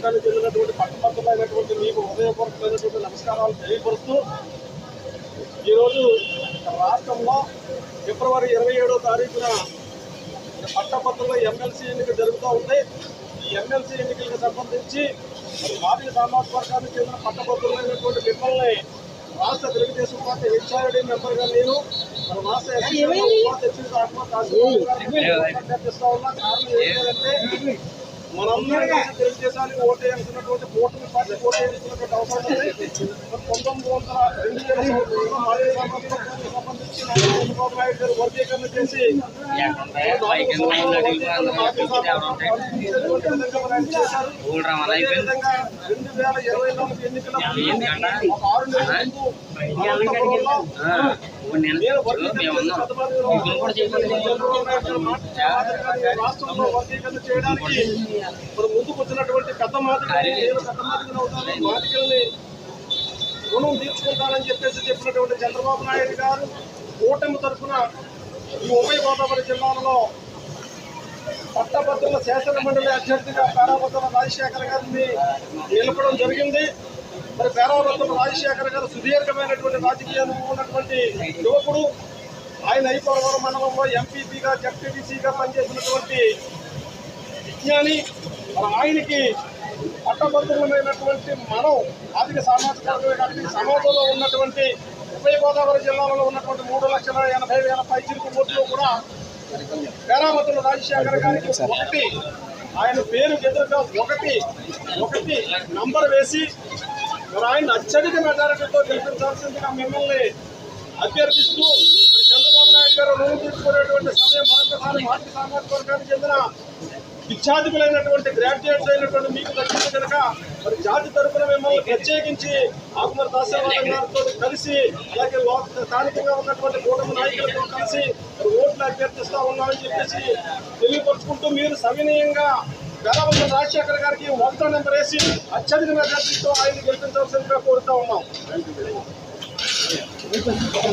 వర్గానికి చెందినటువంటి పట్టభద్రులైనటువంటి మీకు హృదయపూర్వకమైనటువంటి నమస్కారాలు తెలియపరుస్తూ ఈరోజు రాష్ట్రంలో ఫిబ్రవరి ఇరవై ఏడో తారీఖున పట్టభద్రుల ఎమ్మెల్సీ ఎన్నిక జరుగుతూ ఉంది. ఈ ఎమ్మెల్సీ ఎన్నికలకు సంబంధించి మాదిరి సామాజిక వర్గానికి చెందిన పట్టభద్రులైనటువంటి మిమ్మల్ని రాష్ట్ర తెలుగుదేశం పార్టీ హెచ్ఆర్డీ మెంబర్గా నేను రాష్ట్ర ఎస్సీ ఉన్నా. కారణం ఏంటంటే మనందరికీ కలిసి ఓటు ఓటేయాల్సినటువంటి కూటమి పార్టీ ఓటు ఓటేయాల్సినటువంటి అవసరం ఉంది మరి పంతొమ్మిది వందల రెండు వేల చేసి ముందుకు వచ్చినటువంటి పెద్ద మాదిరి పెద్ద మాదిరి రుణం తీర్చుకుంటానని చెప్పేసి చెప్పినటువంటి చంద్రబాబు నాయుడు గారు కూటమి తరఫున ఈ ఉభయ గోదావరి జిల్లాలో పట్టభద్రుల శాసన మండలి అభ్యర్థిగా పేరాభద్రుల రాజశేఖర్ గారిని నిలపడం జరిగింది. మరి పేరాభద్రుల రాజశేఖర్ గారు సుదీర్ఘమైనటువంటి రాజకీయాలు ఉన్నటువంటి యువకుడు. ఆయన ఐపవరం మండలంలో ఎంపీపీగా జడ్పీటీసీగా పనిచేసినటువంటి విజ్ఞాని. మరి ఆయనకి పట్టభద్రులమైనటువంటి మనం ఆర్థిక సామాజిక వర్గమే కాకుండా సమాజంలో ఉన్నటువంటి ఉభయ గోదావరి జిల్లాలో ఉన్నటువంటి మూడు లక్షల ఎనభై వేల పైచిరుకు ఓట్లు కూడా పేరామతుల రాజశేఖర్ గారికి ఒకటి ఆయన పేరు ఎదురుగా ఒకటి ఒకటి నంబర్ వేసి మరి ఆయన అత్యధిక మెజారిటీతో గెలిపించాల్సిందిగా మిమ్మల్ని అభ్యర్థిస్తూ చంద్రబాబు నాయుడు గారు రుణం తీసుకునేటువంటి సమయం మరొకసారి ఆర్థిక సామాజిక వర్గానికి చెందిన విద్యార్థులైనటువంటి గ్రాడ్యుయేట్స్ అయినటువంటి మీకు నచ్చింది కనుక మరి జాతి తరఫున మిమ్మల్ని ప్రత్యేకించి ఆకుమర్ దాసవాదం గారితో కలిసి అలాగే లో- స్థానికంగా ఉన్నటువంటి కూటమి నాయకులతో కలిసి ఓట్లు అభ్యర్థిస్తా ఉన్నామని చెప్పేసి తెలియపరుచుకుంటూ మీరు సవినీయంగా వేలవంతుల రాజశేఖర్ గారికి ఒకటో నెంబర్ వేసి అత్యధిక మెజార్టీతో ఆయన గెలిపించవలసిందిగా కోరుతా ఉన్నాం.